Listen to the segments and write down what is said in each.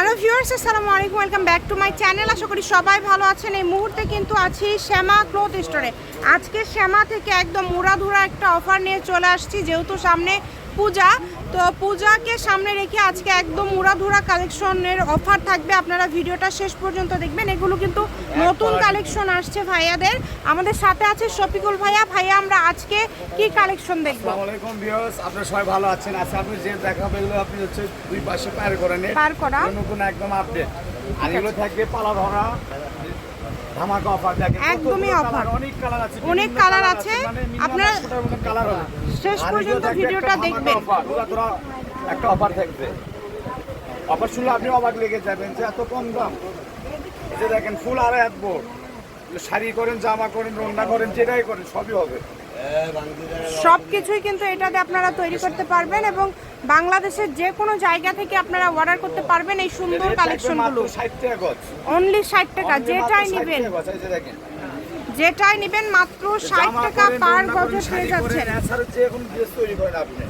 Hello viewers আসসালামু আলাইকুম welcome back to my channel আশা করি সবাই ভালো আছেন। এই মুহূর্তে কিন্তু আছি শ্যামা ক্লোথ স্টোরে। আজকে শ্যামা থেকে একদম উড়াধুরা একটা অফার নিয়ে চলে আসছি। যেহেতু সামনে পূজা। তো পূজাকে সামনে রেখে আজকে একদম উড়াধুরা কালেকশনের অফার থাকবে। আপনারা ভিডিওটা শেষ পর্যন্ত দেখবেন। এগুলো কিন্তু নতুন কালেকশন আসছে ভাইয়াদের। আমাদের সাথে আছে শফিকুল ভাইয়া। ভাইয়া আমরা আজকে কি কালেকশন দেখব? আলাইকুম ভিউয়ার্স। আপনারা সবাই ভালো আছেন? আচ্ছা আপনি যে দেখাবে এগুলো আপনি হচ্ছে দুই পাশে পার করে নেন। পার করা। নতুন একদম আপডেট আর এগুলো থাকবে পালা ধরা ধামাকা অফার দেখেন একদমই offer। অনেক কালার আছে অনেক colour আছে। মানে আপনারা 100 টার মতো কালার হবে শেষ পর্যন্ত ভিডিওটা দেখবেন। একটা অফার থাকবে অফার শুনলে আপনি অবাক লেগে যাবেন যে এত কম দাম যে দেখেন ফুল আড়াই হাত বোর্ড শাড়ি করেন জামা করেন রন্না করেন যেটাই করেন সবই হবে সব কিছুই কিন্তু এটাতে আপনারা তৈরি করতে পারবেন এবং বাংলাদেশের যে কোনো জায়গা থেকে আপনারা অর্ডার করতে পারবেন এই সুন্দর কালেকশনগুলো অনলি ষাট টাকা যেটাই মাত্র 60 নেবেন। যেটাই নেবেন মাত্র ষাট টাকা পার গজে করেন, পেয়ে যাচ্ছেন। এছাড়া যে কোনো ড্রেস তৈরি করেন আপনি।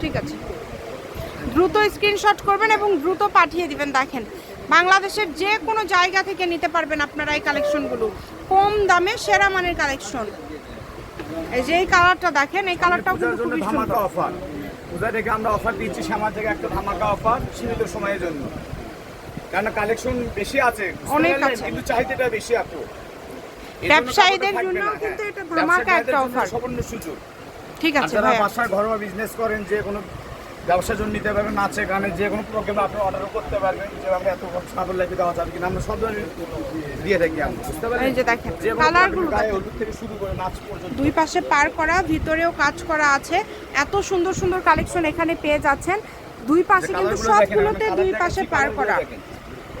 ঠিক আছে। দ্রুত স্ক্রিনশট করবেন এবং দ্রুত পাঠিয়ে দিবেন দেখেন। বাংলাদেশের যে কোনো জায়গা থেকে নিতে পারবেন আপনারা এই কালেকশনগুলো কম দামে সেরা মানের কালেকশন এই যে এই কালারটা দেখেন এই কালারটাও কিন্তু খুবই সুন্দর। পূজা থেকে আমরা অফার দিচ্ছি শ্যামা থেকে একটা ধামাকা অফার সীমিত সময়ের জন্য কেননা কালেকশন বেশি আছে অনেক আছে। কিন্তু চাহিদাটা বেশি আপু ব্যবসায়ীদের জন্য কিন্তু হ্যাঁ। এটা ধামাকা একটা অফার। সুযোগ ঠিক আছে যারা ভাইয়া বাসায় ঘরোয়া বিজনেস করেন যে কোনো ব্যবসার জন্য নিতে পারবেন নাচে গানে যে কোনো প্রোগ্রামে আপনি অর্ডারও করতে পারবেন যে আমরা এত সাদর লেগে দেওয়া যাবে কিনা আমরা সব ধরনের দিয়ে থাকি আমরা বুঝতে পারলেন? এই যে দেখেন, কালারগুলো। হলুদ থেকে শুরু করে নাচ পর্যন্ত। দুই পাশে পার করা ভিতরেও কাজ করা আছে। এত সুন্দর সুন্দর কালেকশন এখানে পেয়ে যাচ্ছেন। দুই পাশে কিন্তু সবগুলোতে দুই পাশে পার করা।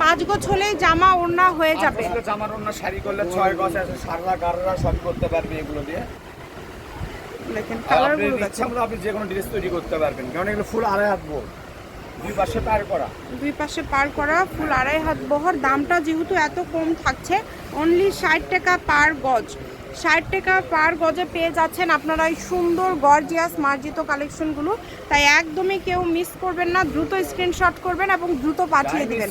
পাঁচ গোছ হলে জামা ওড়না হয়ে যাবে। জামার অন্য শাড়ি করলে ছয় গজ আছে সাররা গাররা সব করতে পারবে এগুলো দিয়ে। দেখেন কালারগুলো দেখেন। মতো আপনি যে কোনো ড্রেস তৈরি করতে পারবেন। কারণ এগুলো ফুল আড়াই হাত বোর্ড দুই পাশে পার করা। দুই পাশে পার করা ফুল আড়াই হাত বহর। দামটা যেহেতু এত কম থাকছে অনলি ষাট টাকা পার গজ। ষাট টাকা পার গজে পেয়ে যাচ্ছেন আপনারা এই সুন্দর গর্জিয়াস মার্জিত কালেকশনগুলো। তাই একদমই কেউ মিস করবেন না দ্রুত স্ক্রিনশট করবেন এবং দ্রুত পাঠিয়ে দিবেন।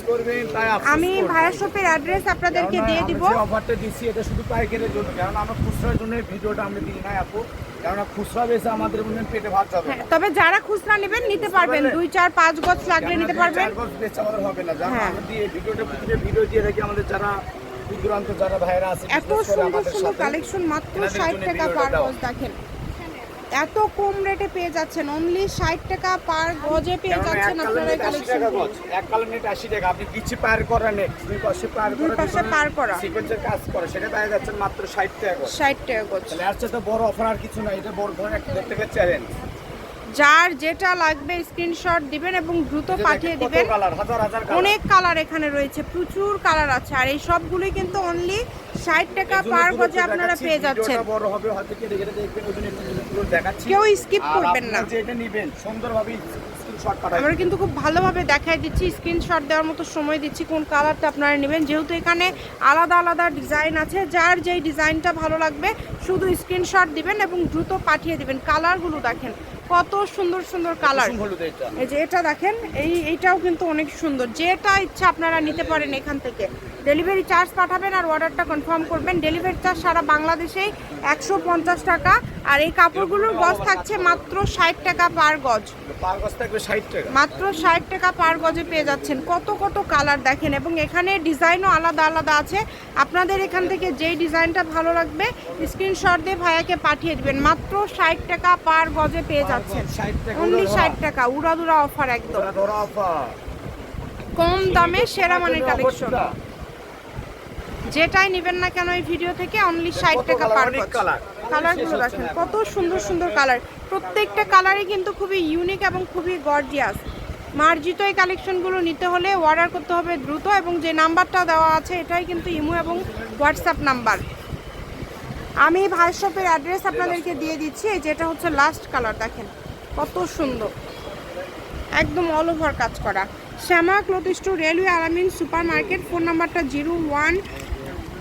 আমি। ভাইয়া শপের অ্যাড্রেস আপনাদেরকে দিয়ে দিব। অফারটা দিচ্ছি এটা শুধু পাইকারের জন্য কারণ আমরা খুচরার জন্য ভিডিওটা আমরা দিই নাই আপু। কেননা খুচরা বেশি আমাদের মনে পেটে ভাত যাবে হ্যাঁ, তবে যারা খুচরা নেবেন নিতে পারবেন? দুই চার পাঁচ গজ লাগলে নিতে পারবেন। হবে না। হ্যাঁ। দিয়ে ভিডিওটা ভিডিও দিয়ে থাকি আমাদের যারা দূরান্ত যারা ভাইরা আছে এত সুন্দর সুন্দর কালেকশন মাত্র ষাট টাকা পার গজ দেখেন এত কম রেটে পেয়ে যাচ্ছেন অনলি ষাট টাকা পার গজে পেয়ে যাচ্ছেন আপনারা এই কালার নেট 80 টাকা কালেকশন এক কালার নেট 80 টাকা। আপনি পিছে পার করা নেট, দুই পাশে পার দুই পাশে পার করা। সিকোয়েন্সের কাজ করা, সেটা পেয়ে যাচ্ছেন মাত্র 60 টাকা ষাট টাকা গজ তাহলে চাইতে বড় অফার আর কিছু নাই, এটা বড় ধরনের একটা দেখতে চ্যালেঞ্জ। যার যেটা লাগবে স্ক্রিনশট দিবেন এবং দ্রুত পাঠিয়ে দিবেন। অনেক কালার এখানে রয়েছে প্রচুর কালার আছে আর এই সবগুলোই কিন্তু অনলি ষাট টাকা পার গজে আপনারা পেয়ে যাচ্ছেন। কেউ স্কিপ করবেন না। আমরা কিন্তু খুব ভালোভাবে দেখাই দিচ্ছি স্ক্রিনশট দেওয়ার মতো সময় দিচ্ছি কোন কালারটা আপনারা নেবেন যেহেতু এখানে আলাদা আলাদা ডিজাইন আছে যার যেই ডিজাইনটা ভালো লাগবে শুধু স্ক্রিনশট দিবেন এবং দ্রুত পাঠিয়ে দিবেন কালারগুলো দেখেন কত সুন্দর সুন্দর কালার এই যে এটা দেখেন এই এইটাও কিন্তু অনেক সুন্দর। যেটা ইচ্ছা আপনারা নিতে পারেন এখান থেকে। ডেলিভারি চার্জ পাঠাবেন আর অর্ডারটা কনফার্ম করবেন। ডেলিভারি চার্জ সারা বাংলাদেশেই একশো পঞ্চাশ টাকা। আর এই কাপড়গুলোর গজ থাকছে মাত্র ষাট টাকা পার গজ। পার গজ থাকবে 60 টাকা। মাত্র ষাট টাকা পার গজে পেয়ে যাচ্ছেন। কত কত কালার দেখেন এবং এখানে ডিজাইনও আলাদা আলাদা আছে। আপনাদের এখান থেকে যেই ডিজাইনটা ভালো লাগবে স্ক্রিনশট দিয়ে ভাইয়াকে পাঠিয়ে দিবেন। মাত্র ষাট টাকা পার গজে পেয়ে যাচ্ছেন। 60 অনলি ষাট টাকা উড়াদুরা অফার একদম। কম দামে সেরা মানের কালেকশন যেটাই নেবেন না কেন এই ভিডিও থেকে অনলি ষাট টাকা পার গজ। কালারগুলো দেখেন কত সুন্দর সুন্দর কালার। প্রত্যেকটা কালারই কিন্তু খুবই ইউনিক এবং খুবই গর্জিয়াস মার্জিত এই কালেকশনগুলো নিতে হলে অর্ডার করতে হবে দ্রুত এবং যে নাম্বারটা দেওয়া আছে এটাই কিন্তু ইমো এবং হোয়াটসঅ্যাপ নাম্বার। আমি ভাই শপের অ্যাড্রেস আপনাদেরকে দিয়ে দিচ্ছি এই যেটা হচ্ছে লাস্ট কালার দেখেন কত সুন্দর। একদম অল ওভার কাজ করা। Shyama cloth store railway Alamin super market phone নাম্বারটা zero one